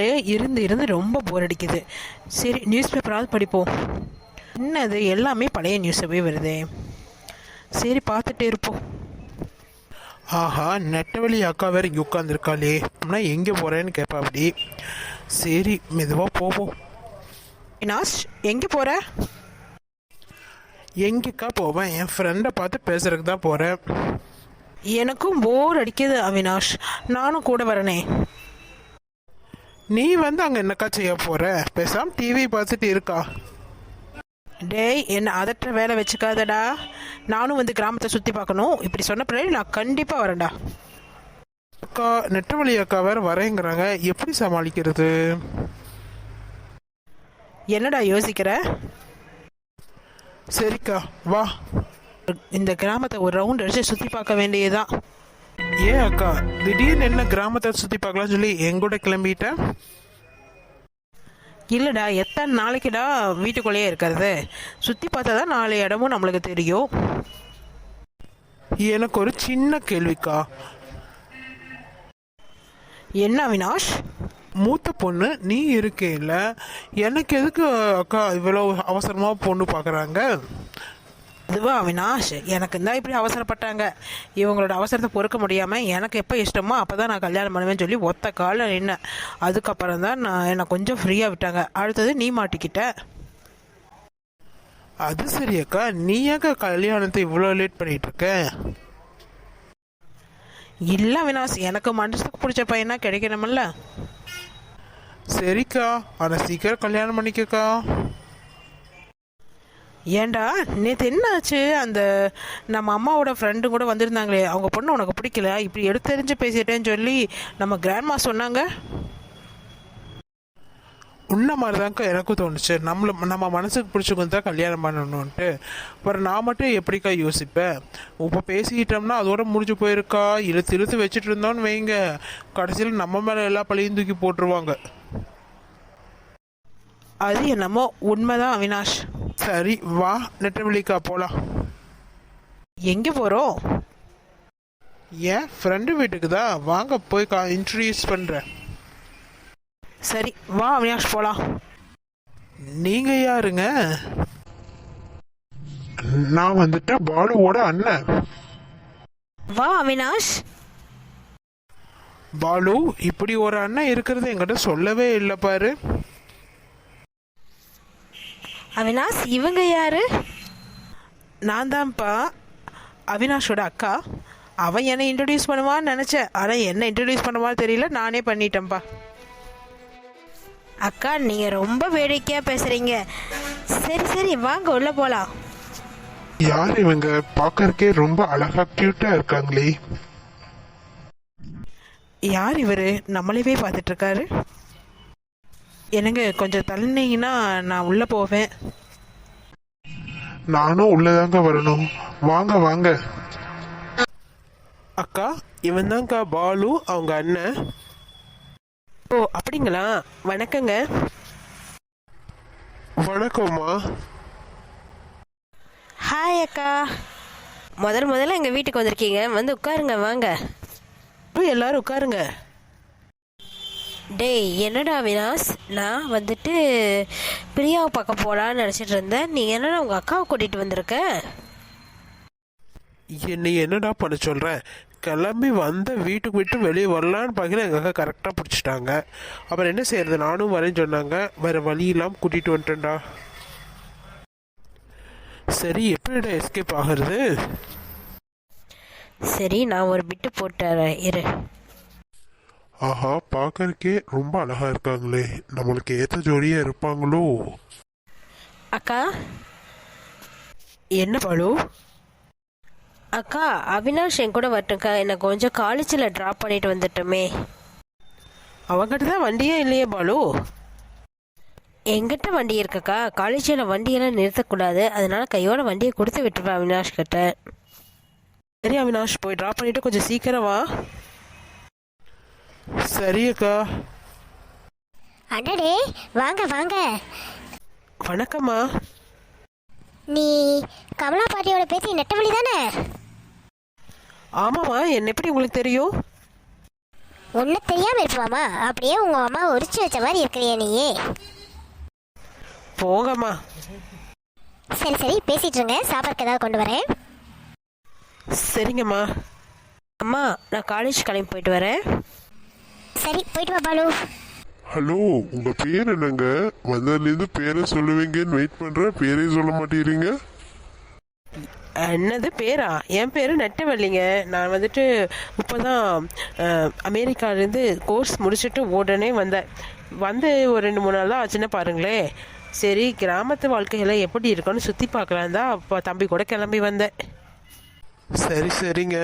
வீட்டுக்குள்ளேயே இருந்து இருந்து ரொம்ப போர் அடிக்குது. சரி நியூஸ் பேப்பராவது படிப்போம். என்னது? எல்லாமே பழைய நியூஸாகவே வருதே. சரி பார்த்துட்டே இருப்போம். ஆஹா நெட்டவழி அக்கா வேற இங்கே உட்காந்துருக்காளே நான் எங்கே போகிறேன்னு கேட்பா அப்படி. சரி மெதுவாக போவோம். வினாஷ் எங்கே போகிற எங்கேக்கா போவேன்? என் ஃப்ரெண்டை பார்த்து பேசுறதுக்கு தான் போகிறேன் எனக்கும் போர் அடிக்குது அவினாஷ். நானும் கூட வரனே. நீ வந்து அங்கே என்னக்கா செய்ய போகிற பேசாம டிவி பார்த்துட்டு இருக்கா. டேய் என்ன அதற்ற வேலை வச்சுக்காதடா. நானும் வந்து கிராமத்தை சுற்றி பார்க்கணும். இப்படி சொன்ன பின்னாடி நான் கண்டிப்பாக வரேன்டா. அக்கா நெட்டவழி அக்கா வேற வரேங்கிறாங்க. எப்படி சமாளிக்கிறது? என்னடா யோசிக்கிற? சரிக்கா வா. இந்த கிராமத்தை ஒரு ரவுண்ட் அடிச்சு சுற்றி பார்க்க வேண்டியதுதான். ஏன் அக்கா? திடீர்னு என்ன கிராமத்தை சுற்றி பார்க்கலாம்னு சொல்லி எங்கூட கிளம்பிட்டேன் இல்லைடா எத்தனை நாளைக்குடா வீட்டுக்குள்ளேயே இருக்கிறது? சுற்றி பார்த்தா தான் நாலு இடமும் நம்மளுக்கு தெரியும். எனக்கு ஒரு சின்ன கேள்விக்கா. என்ன அவினாஷ்? மூத்த பொண்ணு நீ இருக்கேல்ல? எனக்கு எதுக்கு அக்கா இவ்வளோ அவசரமாக பொண்ணு பார்க்குறாங்க? அதுவா அவினாஷ்? எனக்கு தான் இப்படி அவசரப்பட்டாங்க. இவங்களோட அவசரத்தை பொறுக்க முடியாமல் எனக்கு எப்போ இஷ்டமோ அப்போ தான் நான் கல்யாணம் பண்ணுவேன்னு சொல்லி ஒத்த காலில் நின்னேன். அதுக்கப்புறம் தான் நான் என்னை கொஞ்சம் ஃப்ரீயாக விட்டாங்க. அடுத்தது நீ மாட்டிக்கிட்ட. அது சரி அக்கா. நீ ஏக்கா கல்யாணத்தை இவ்வளோ லேட் பண்ணிட்டு இருக்க இல்லை அவினாஷ் எனக்கு மனசுக்கு பிடிச்ச பையனா கிடைக்கணுமில்ல. சரிக்கா. ஆனால் சீக்கிரம் கல்யாணம் பண்ணிக்கக்கா. ஏன்டா நேற்று என்னாச்சு? அந்த நம்ம அம்மாவோட ஃப்ரெண்டு கூட வந்திருந்தாங்களே அவங்க பொண்ணு உனக்கு பிடிக்கல இப்படி எடுத்தெறிஞ்சு பேசிட்டேன்னு சொல்லி நம்ம கிராண்ட்மா சொன்னாங்க? உன்ன மாதிரி தான்க்கா எனக்கும் தோணுச்சு. நம்மள நம்ம மனசுக்கு பிடிச்சவங்க தான் கல்யாணம் பண்ணணும்ன்ட்டு. அப்புறம் நான் மட்டும் எப்படிக்கா யோசிப்பேன்? இப்போ பேசிக்கிட்டோம்னா அதோட முடிஞ்சு போயிருக்கா? இழுத்து இழுத்து வச்சுட்டு இருந்தோம்னு வைங்க. கடைசியில் நம்ம மேலே எல்லா பழியும் தூக்கி போட்டுருவாங்க. அது என்னமோ உண்மைதான் அவினாஷ். சரி வா. நெட்டவெளிக்கா போகலாம் எங்கே போகிறோம் ஏன் ஃப்ரெண்டு வீட்டுக்கு தான் வாங்க போய் கா இன்ட்ரடியூஸ் பண்ணுறேன் சரி வா அவினாஷ் போகலாம் நீங்கள் யாருங்க? நான் வந்துட்டு பாலுவோட அண்ணன். வா அவினாஷ். பாலு இப்படி ஒரு அண்ணன் இருக்கிறது என்கிட்ட சொல்லவே இல்லை பாரு. அவினாஷ் இவங்க யாரு? நான் தான்ப்பா அவினாஷோட அக்கா. அவன் என்னை இன்ட்ரடியூஸ் பண்ணுவான்னு நினச்சேன். ஆனால் என்ன இன்ட்ரடியூஸ் பண்ணுவான்னு தெரியல. நானே பண்ணிட்டேன்ப்பா. அக்கா நீங்க ரொம்ப வேடிக்கையா பேசுறீங்க. சரி சரி வாங்க உள்ள போலாம். யார் இவங்க? பார்க்கறக்கே ரொம்ப அழகா கியூட்டா இருக்காங்களே. யார் இவர்? நம்மளவே பார்த்துட்டு இருக்காரு. என்னங்க கொஞ்சம் தள்ளினீங்கன்னா நான் உள்ளே போவேன். நானும் உள்ளதாங்க வரணும். வாங்க வாங்க. அக்கா இவன் தான்க்கா பாலு அவங்க அண்ணன். ஓ அப்படிங்களா? வணக்கங்க. வணக்கம்மா. ஹாய் அக்கா. முதல் முதல்ல எங்க வீட்டுக்கு வந்திருக்கீங்க. வந்து உட்காருங்க வாங்க. ஓ, எல்லாரும் உட்காருங்க. டேய் என்னடா அவினாஷ்? நான் வந்துட்டு பிரியாவை பார்க்க போலான்னு நினச்சிட்டு இருந்தேன். நீ என்னடா உங்க அக்காவை கூட்டிட்டு வந்திருக்க? என்னை என்னடா பண்ண சொல்ற? கிளம்பி வந்த வீட்டுக்கு விட்டு வெளியே வரலான்னு பார்க்கல எங்கள் அக்கா கரெக்டாக பிடிச்சிட்டாங்க. அப்புறம் என்ன செய்யறது? நானும் வரேன்னு சொன்னாங்க. வேற வழி இல்லாமல் கூட்டிகிட்டு வந்துட்டேன்டா. சரி எப்படிடா எஸ்கேப் ஆகிறது? சரி நான் ஒரு பிட்டு போட்டுறேன் இரு. ஆஹா பார்க்கறக்கே ரொம்ப அழகா இருக்காங்களே. நம்மளுக்கு ஏத்த ஜோடியா இருப்பாங்களோ? அக்கா? என்ன பாலு? அக்கா அவினாஷ் என் கூட வரட்டும்க்கா. என்னை கொஞ்சம் காலேஜில் ட்ராப் பண்ணிட்டு வந்துட்டோமே. அவங்ககிட்ட தான் வண்டியே இல்லையே பாலு? எங்கிட்ட வண்டி இருக்குக்கா. காலேஜில் வண்டியெல்லாம் நிறுத்தக்கூடாது. அதனால கையோட வண்டியை கொடுத்து விட்டுருவேன் அவினாஷ் கிட்ட சரி அவினாஷ் போய் ட்ராப் பண்ணிட்டு கொஞ்சம் சீக்கிரம் வா. சரி அக்கா அடடே வாங்க வாங்க. வணக்கம்மா. நீ கமலா பாட்டியோட பேத்தி நெட்டவழி தானே? ஆமாம்மா என்ன எப்படி உங்களுக்கு தெரியும்? ஒன்றும் தெரியாமல் இருப்பாமா அப்படியே உங்கள் அம்மா உரிச்சு வச்ச மாதிரி இருக்கிறியே நீயே. போங்கம்மா. சரி சரி பேசிட்டு இருங்க. சாப்பாடுக்கு ஏதாவது கொண்டு வரேன். சரிங்கம்மா. அம்மா நான் காலேஜ் கிளம்பி போயிட்டு வரேன். சரி போயிட்டு வா பாலு. ஹலோ உங்க பேர் என்னங்க? வந்ததுலேருந்து பேரை சொல்லுவீங்கன்னு வெயிட் பண்றேன் பேரே சொல்ல மாட்டேறீங்க என்னது பேரா? என் பேர் நெட்டவள்ளிங்க நான் வந்துட்டு இப்போ தான் அமெரிக்காலேருந்து கோர்ஸ் முடிச்சுட்டு உடனே வந்தேன். வந்து ஒரு ரெண்டு மூணு நாள் தான் ஆச்சுன்னு பாருங்களேன் சரி கிராமத்து வாழ்க்கையில் எப்படி இருக்குன்னு சுற்றி பார்க்கலாம் தான் அப்போ தம்பி கூட கிளம்பி வந்தேன். சரி சரிங்க.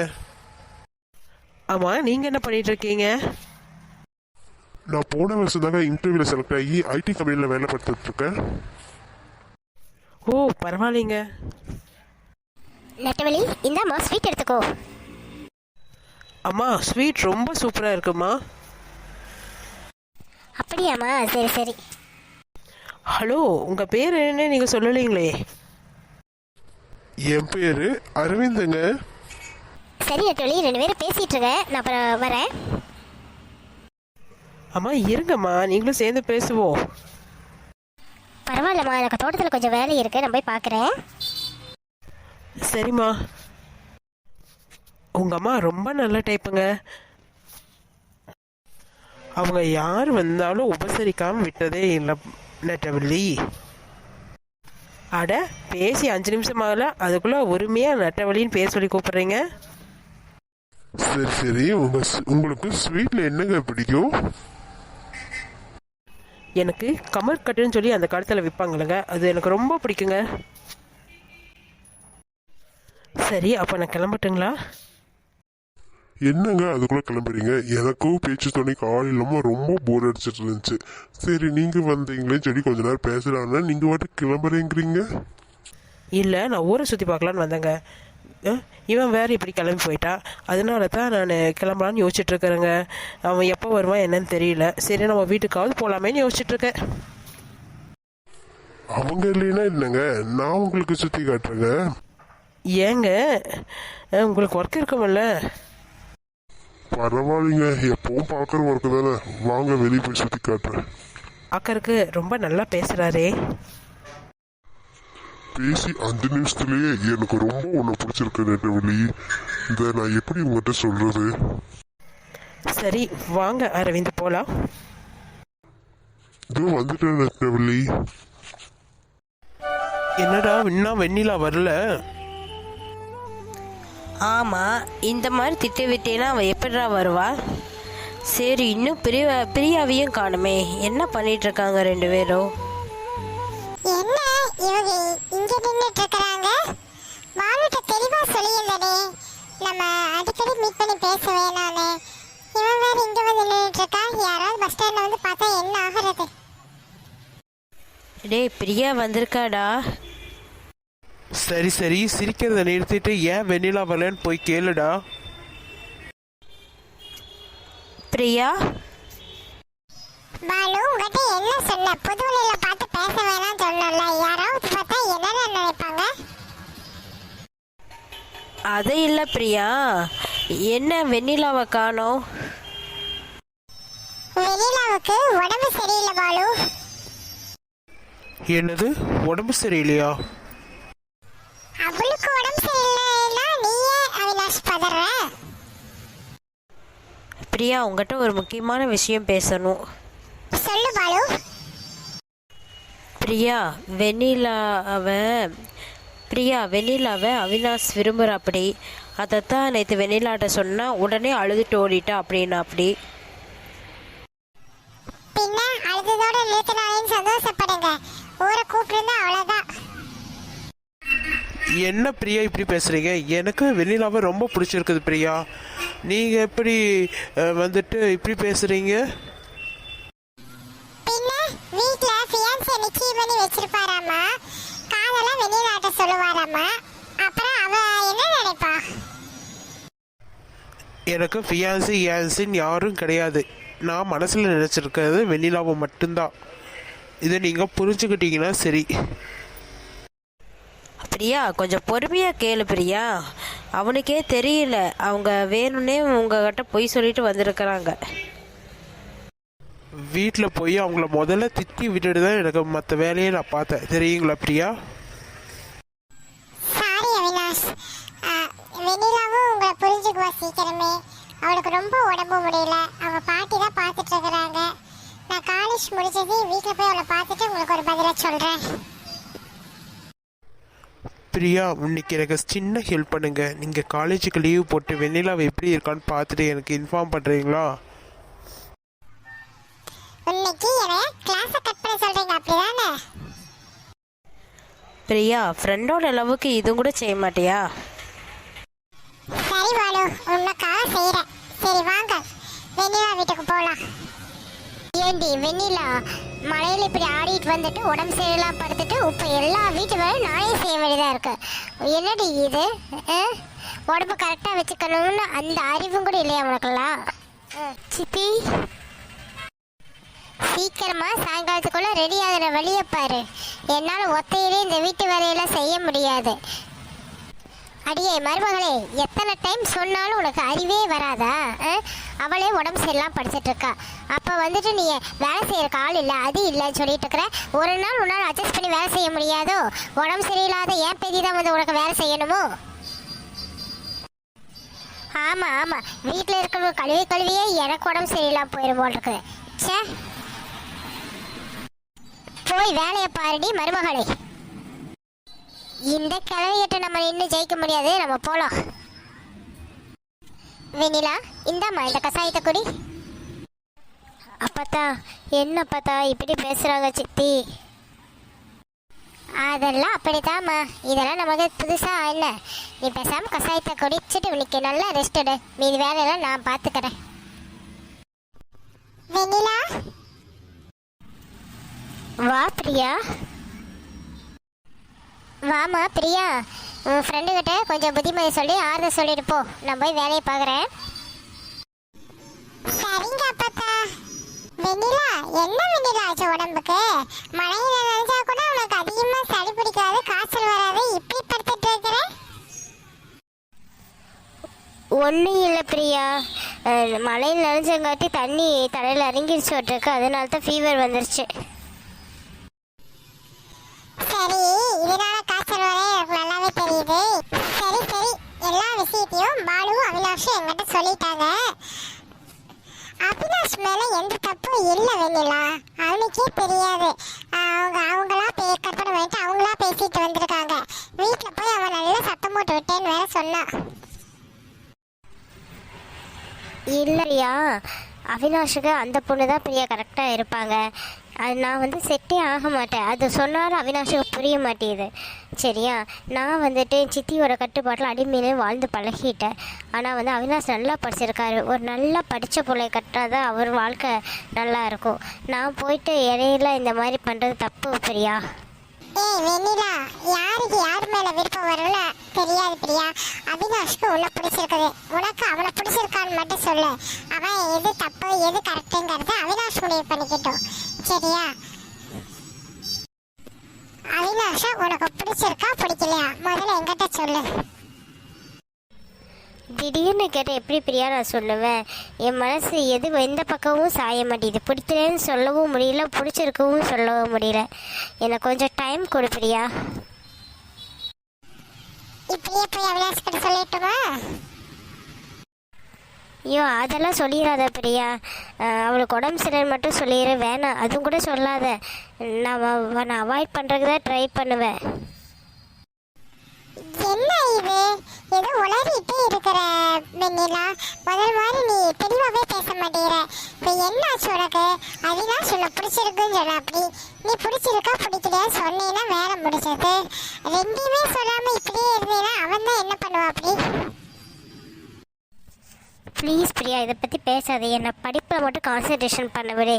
ஆமாம் நீங்கள் என்ன பண்ணிட்டு இருக்கீங்க? நான் போன வருஷம் தாங்க இன்டர்வியூல செலக்ட் ஆகி ஐடி கம்பெனியில் வேலை பார்த்துட்டு இருக்கேன். ஓ பரவாயில்லைங்க. நெட்டவழி இந்தாம்மா ஸ்வீட் எடுத்துக்கோ. அம்மா ஸ்வீட் ரொம்ப சூப்பராக இருக்குமா? அப்படியாம்மா சரி சரி. ஹலோ உங்கள் பேர் என்னன்னு நீங்கள் சொல்லலைங்களே. என் பேரு அரவிந்துங்க. சரி நெட்டவழி ரெண்டு பேரும் பேசிட்டு இருங்க. நான் அப்புறம் வரேன். அம்மா இருங்கம்மா. நீங்களும் சேர்ந்து பேசுவோம். பரவாயில்லம்மா. எனக்கு தோட்டத்தில் கொஞ்சம் வேலை இருக்கு. நான் போய் பார்க்குறேன் சரிம்மா. உங்கள் அம்மா ரொம்ப நல்ல டைப்புங்க அவங்க யார் வந்தாலும் உபசரிக்காம விட்டதே இல்லை நெட்டவள்ளி. அட பேசி அஞ்சு நிமிஷம் ஆகல. அதுக்குள்ள உரிமையா நெட்டவள்ளின்னு பேர் சொல்லி கூப்பிடுறீங்க. சரி சரி. உங்க உங்களுக்கு ஸ்வீட்ல என்னங்க பிடிக்கும்? எனக்கு கமர் கட்டுன்னு சொல்லி அந்த காலத்தில் விற்பாங்களுங்க அது எனக்கு ரொம்ப பிடிக்குங்க. சரி அப்போ நான் கிளம்பட்டுங்களா? என்னங்க அதுக்குள்ள கிளம்புறீங்க? எனக்கும் பேச்சு துணைக்கு ஆள் ரொம்ப போர் அடிச்சிட்டு இருந்துச்சு. சரி நீங்க வந்தீங்களேன்னு சொல்லி கொஞ்ச நேரம் பேசலாம்னா நீங்க வாட்டு கிளம்புறேங்கிறீங்க? இல்லை நான் ஊரை சுற்றி பார்க்கலான்னு வந்தேங்க. இவன் வேற இப்படி கிளம்பி போயிட்டான் அதனால தான் நான் கிளம்பலான்னு யோசிச்சுட்டு இருக்கிறேங்க அவன் எப்போ வருவான் என்னன்னு தெரியல. சரி நம்ம வீட்டுக்காவது போகலாமேன்னு யோசிச்சுட்டு இருக்கேன் அவங்க இல்லைன்னா என்னங்க? நான் உங்களுக்கு சுத்தி காட்டுறேங்க. ஏங்க? உங்களுக்கு ஒர்க் இருக்குமில்ல? பரவாயில்லைங்க. எப்பவும் பார்க்குற ஒர்க்கு தானே. வாங்க வெளியே போய் சுத்தி காட்டுறேன். பார்க்கறக்கு ரொம்ப நல்லா பேசுகிறாரே பேசி அஞ்சு நிமிஷத்துலயே எனக்கு ரொம்ப ஒன்று பிடிச்சிருக்கு நெட்டவழி இதை நான் எப்படி உங்ககிட்ட சொல்றது? சரி வாங்க அரவிந்த் போகலாம் இதோ வந்துட்டேன் நெட்டவழி என்னடா இன்னும் வெண்ணிலா வரல? ஆமாம் இந்த மாதிரி திட்டு விட்டேன்னா அவள் எப்படிடா வருவா? சரி இன்னும் பிரியா பிரியாவையும் காணுமே. என்ன பண்ணிட்டு இருக்காங்க ரெண்டு பேரும்? இவங்க இங்க நின்றுட்டு இருக்கிறாங்க பாலுட்ட தெளிவா சொல்லியிருந்தனே நம்ம அடிக்கடி மீட் பண்ணி பேச வேணான்னு இவன் வேற இங்க வந்து நின்றுட்டு இருக்கா யாராவது பஸ் ஸ்டாண்ட்ல வந்து பார்த்தா என்ன ஆகுறது? டேய் பிரியா வந்திருக்காடா. சரி சரி சிரிக்கிறத நிறுத்திட்டு ஏன் வெண்ணிலா வரலன்னு போய் கேளுடா. பிரியா? பாலு உங்ககிட்ட என்ன சொன்ன? புதுவெளியில அது இல்லை பிரியா. என்ன வெண்ணிலாவை காணோம்? வெண்ணிலாவுக்கு உடம்பு சரியில்லை பாலு. என்னது? உடம்பு சரியில்லையா? அவளுக்கு உடம்பு சரியில்லைன்னா நீயே அவினாஷ் பதற. பிரியா உங்ககிட்ட ஒரு முக்கியமான விஷயம் பேசணும். சொல்லு பாலு. பிரியா வெண்ணிலாவை பிரியா வெண்ணிலாவை அவினாஷ் விரும்புகிறாப்படி அதைத்தான் நேற்று வெண்ணிலாட்ட சொன்னால் உடனே அழுதுட்டு ஓடிட்டா அப்படின்னா அப்படி. பின்ன அழுததோட நிறுத்தினாலேன்னு சந்தோஷப்படுங்க. ஊரை கூப்பிட்டு அவ்வளவுதான். என்ன பிரியா இப்படி பேசுறீங்க? எனக்கு வெண்ணிலாவை ரொம்ப பிடிச்சிருக்குது பிரியா. நீங்க எப்படி அஹ், வந்துட்டு இப்படி பேசுறீங்க? பின்ன வீட்ல ஃபியான்ஸை நிச்சயம் பண்ணி சொல்லுவாராமா அப்புறம் அவ என்ன நினைப்பா? எனக்கு ஃபியான்சி யான்சின்னு யாரும் கிடையாது. நான் மனசில் நினச்சிருக்கிறது வெண்ணிலாவை மட்டும்தான். இதை நீங்கள் புரிஞ்சுக்கிட்டீங்கன்னா சரி. பிரியா கொஞ்சம் பொறுமையாக கேளு பிரியா. அவனுக்கே தெரியல. அவங்க வேணும்னே உங்ககிட்ட பொய் சொல்லிட்டு வந்திருக்கிறாங்க. வீட்டில் போய் அவங்கள முதல்ல திட்டி விட்டுட்டு தான் எனக்கு மற்ற வேலையை நான் பார்த்தேன். தெரியுங்களா பிரியா சாரி அவினாஷ் ஆ, வெண்ணிலாவும் உங்களை புரிஞ்சுக்குவா சீக்கிரமே. அவளுக்கு ரொம்ப உடம்பு முடியல. அவங்க பாட்டி தான் பார்த்துட்டு இருக்கிறாங்க. நான் காலேஜ் முடிச்சது வீட்டில் போய் அவளை பார்த்துட்டு உங்களுக்கு ஒரு பதிலை சொல்கிறேன் பிரியா இன்னைக்கு எனக்கு சின்ன ஹெல்ப் பண்ணுங்க. நீங்கள் காலேஜுக்கு லீவ் போட்டு வெண்ணிலாவை எப்படி இருக்கான்னு பார்த்துட்டு எனக்கு இன்ஃபார்ம் பண்ணுறீங்களா இன்னைக்கு என்னை கிளாஸை கட் பண்ண சொல்கிறீங்க அப்படிதானே? பிரியா ஃப்ரெண்டோட லவ்வுக்கு இதுவும் கூட செய்ய மாட்டியா? உனக்காக செய்கிறேன் சரி வாங்க. வெண்ணிலா வீட்டுக்கு போகலாம் ஏண்டி வெண்ணிலா? மழையில் இப்படி ஆடிட்டு வந்துட்டு உடம்பு சரியில்லாம் படுத்துட்டு இப்போ எல்லா வீட்டு வேலையும் நானே செய்ய வேண்டியதாக இருக்குது என்னடி இது? உடம்பு கரெக்டாக வச்சுக்கணும்னு அந்த அறிவும் கூட இல்லையா உனக்குலாம் சித்தி? சீக்கிரமா சாயங்காலத்துக்குள்ள ரெடி ஆகிற வழியை பாரு. என்னால் ஒத்தையிலே இந்த வீட்டு வேலையெல்லாம் செய்ய முடியாது. அடியே மருமகளே எத்தனை டைம் சொன்னாலும் உனக்கு அறிவே வராதா? ஆ? அவளே உடம்பு சரியில்லாம் படிச்சுட்டு இருக்கா. அப்போ வந்துட்டு நீ வேலை செய்யறக்கு ஆள் இல்லை அது இல்லைன்னு சொல்லிட்டு இருக்கிற ஒரு நாள் உன்னால் அட்ஜஸ்ட் பண்ணி வேலை செய்ய முடியாதோ? உடம்பு சரியில்லாத ஏன் பெரிய தான் வந்து உனக்கு வேலை செய்யணுமோ? ஆமாம் ஆமாம் வீட்டில் இருக்கிற கழுவி கழுவியே எனக்கு உடம்பு சரியில்லாம போயிடும் போல் இருக்குது ச்சே. போய் வேலையை பாருடி மருமகளே. இந்த கிழவியிட்ட நம்ம நின்று ஜெயிக்க முடியாது. நம்ம போலாம். வெண்ணிலா இந்தாம்மா இந்த கசாயத்தை குடி. அப்பத்தா என்ன பார்த்தா இப்படி பேசுறாங்க சித்தி? அதெல்லாம் அப்படித்தாம்மா இதெல்லாம் நமக்கு புதுசா இல்ல நீ பேசாம கசாயத்தை குடிச்சிட்டு இன்னைக்கு நல்லா ரெஸ்ட் எடு. மீதி வேலையெல்லாம் நான் பார்த்துக்கிறேன் வெண்ணிலா? வா பிரியா. வாமா பிரியா உன் ஃப்ரெண்டு கிட்ட கொஞ்சம் புத்திமதி சொல்லி ஆறுதல் சொல்லிட்டு போ. நான் போய் வேலையை பார்க்குறேன். சரிங்க அப்பத்தா. வெண்ணிலா என்ன வெண்ணிலா ஆச்சு உடம்புக்கு? மழையில நினைச்சா கூட உனக்கு அதிகமா சளி பிடிக்காது காய்ச்சல் வராது இப்படி படுத்துட்டு இருக்கிற? ஒன்றும் இல்லை பிரியா. மழையில் நனைஞ்சங்காட்டி தண்ணி தலையில் விட்டுருக்கு அதனால தான் ஃபீவர் வந்துருச்சு. சரி இதனால காய்ச்சல் வர? எனக்கு நல்லாவே தெரியுது. சரி சரி. எல்லா விஷயத்தையும் பாலு அவினாஷும் என்கிட்ட சொல்லிட்டாங்க. அவினாஷ் மேல எந்த தப்பும் இல்லை வெண்ணிலா. அவனுக்கே தெரியாது. அவங்க அவங்களா பே கற்பனை பண்ணிட்டு அவங்களா பேசிட்டு வந்திருக்காங்க. வீட்டில் போய் அவன் நல்லா சத்தம் போட்டு விட்டேன்னு வேற சொன்னான் இல்லையா? அவினாஷுக்கு அந்த பொண்ணு தான் பெரிய கரெக்டாக இருப்பாங்க. அது நான் வந்து செட்டே ஆக மாட்டேன். அது சொன்னாலும் அவினாஷுக்கு புரிய மாட்டேங்குது. சரியா? நான் வந்துட்டு என் சித்தியோட கட்டுப்பாட்டில் அடிமையிலே வாழ்ந்து பழகிட்டேன். ஆனால் வந்து அவினாஷ் நல்லா படிச்சிருக்காரு. ஒரு நல்லா படித்த பிள்ளை கட்டால் தான் அவர் வாழ்க்கை நல்லா இருக்கும். நான் போயிட்டு இடையில இந்த மாதிரி பண்ணுறது தப்பு பிரியா? ஏய் வெண்ணிலா யாருக்கு யார் மேல விருப்பம் வரும்னு தெரியாது பிரியா. அவினாஷ்க்கு உள்ள பிடிச்சிருக்குது. உனக்கு அவளை பிடிச்சிருக்கான்னு மட்டும் சொல்லு. அவன் எது தப்பு எது கரெக்டுங்கிறத அவினாஷ் முடிவு பண்ணிக்கிட்டோம். சரியா? அவினாஷா உனக்கு பிடிச்சிருக்கா பிடிக்கலையா? முதல்ல என்கிட்ட சொல்லு. திடீர்னு கேட்டால் எப்படி பிரியா நான் சொல்லுவேன் என் மனசு எது எந்த பக்கமும் சாய மாட்டேங்குது. பிடிக்கலன்னு சொல்லவும் முடியல பிடிச்சிருக்கவும் சொல்லவும் முடியல. எனக்கு கொஞ்சம் டைம் கொடு பிரியா. இப்படியே போய் அவினாஷ் கிட்ட சொல்லிட்டுமா? ஐயோ அதெல்லாம் சொல்லிடாத பிரியா. அவளுக்கு உடம்பு சரியில்லை மட்டும் சொல்லிடு வேணாம் அதுவும் கூட சொல்லாத. நான் நான் அவாய்ட் பண்ணுறதுக்கு தான் ட்ரை பண்ணுவேன். என்ன இது? ஏதோ உளறிட்டே வெண்ணிலா முதல் மாதிரி நீ தெளிவாவே பேச மாட்டேங்கிற. இப்போ என்ன ஆச்சு உனக்கு? அவினாஷ் உன்னை பிடிச்சிருக்குன்னு சொன்ன அப்படி. நீ பிடிச்சிருக்கா பிடிக்கலையா சொன்னீங்கன்னா வேலை முடிச்சது ரெண்டையுமே சொல்லாம இப்படியே இருந்தீங்கன்னா அவன் தான் என்ன பண்ணுவான் அப்படி? ப்ளீஸ் பிரியா இதை பற்றி பேசாத. என்னை படிப்பில் மட்டும் கான்சன்ட்ரேஷன் பண்ண விடு.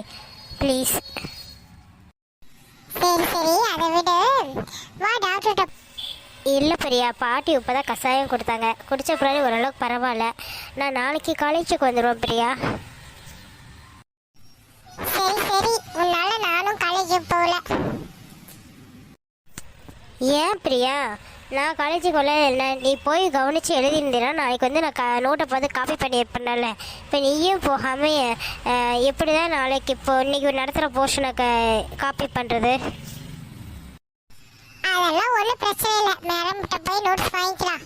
ப்ளீஸ் சரி சரி. அதை விடு. வா டாக்டர்கிட்ட இல்லை பிரியா பாட்டி இப்போ தான் கஷாயம் கொடுத்தாங்க. குடித்த பிறகு ஓரளவுக்கு பரவாயில்ல. நான் நாளைக்கு காலேஜுக்கு வந்துடுவேன் பிரியா. சரி சரி. உன்னால நானும் காலேஜுக்கு போகல. ஏன் பிரியா? நான் காலேஜுக்கு வரல இல்லை நீ போய் கவனித்து எழுதியிருந்தீன்னா நாளைக்கு வந்து நான் க நோட்டை பார்த்து காப்பி பண்ணியிருப்பேன்ல இப்போ நீயும் போகாமல் எப்படி தான் நாளைக்கு இப்போ இன்னைக்கு நடத்துகிற போர்ஷனை க காப்பி பண்ணுறது அதெல்லாம் ஒன்றும் பிரச்சனை இல்லை. மேடம்கிட்ட போய் நோட்ஸ் வாங்கிக்கலாம்.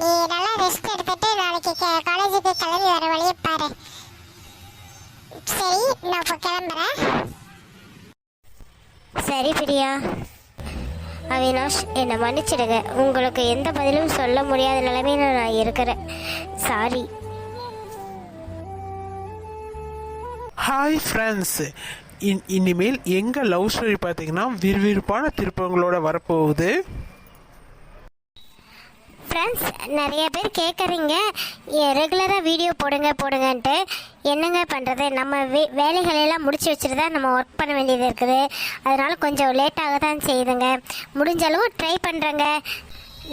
நீ நல்லா ரெஸ்ட் எடுத்துட்டு நாளைக்கு காலேஜுக்கு கிளம்பி வர வழியை பாரு. சரி நான் இப்போ கிளம்புறேன். சரி பிரியா. அவினாஷ் என்னை மன்னிச்சிடுங்க. உங்களுக்கு எந்த பதிலும் சொல்ல முடியாத நிலைமையில நான் இருக்கிறேன். சாரி ஹாய் ஃப்ரெண்ட்ஸ் இன் இனிமேல் எங்கள் லவ் ஸ்டோரி பார்த்தீங்கன்னா விறுவிறுப்பான திருப்பங்களோட வரப்போகுது. ஃப்ரெண்ட்ஸ் நிறைய பேர் கேட்குறீங்க ரெகுலராக வீடியோ போடுங்க போடுங்கன்ட்டு. என்னங்க பண்ணுறது நம்ம வே வேலைகளெல்லாம் முடிச்சு வச்சுட்டு தான் நம்ம ஒர்க் பண்ண வேண்டியது இருக்குது. அதனால் கொஞ்சம் லேட்டாக தான் செய்யுதுங்க. முடிஞ்ச அளவு ட்ரை பண்ணுறேங்க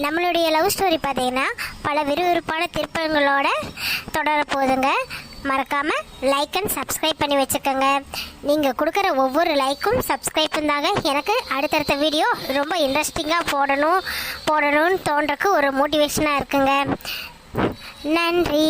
நம்மளுடைய லவ் ஸ்டோரி பார்த்தீங்கன்னா பல விறுவிறுப்பான திருப்பங்களோட தொடர போகுதுங்க மறக்காமல் லைக் அண்ட் சப்ஸ்கிரைப் பண்ணி வச்சுக்கோங்க. நீங்கள் கொடுக்குற ஒவ்வொரு லைக்கும் சப்ஸ்கிரைப்பும் தாங்க எனக்கு அடுத்தடுத்த வீடியோ ரொம்ப இன்ட்ரெஸ்டிங்காக போடணும் போடணும்னு தோன்றக்கு ஒரு மோட்டிவேஷனாக இருக்குங்க. நன்றி.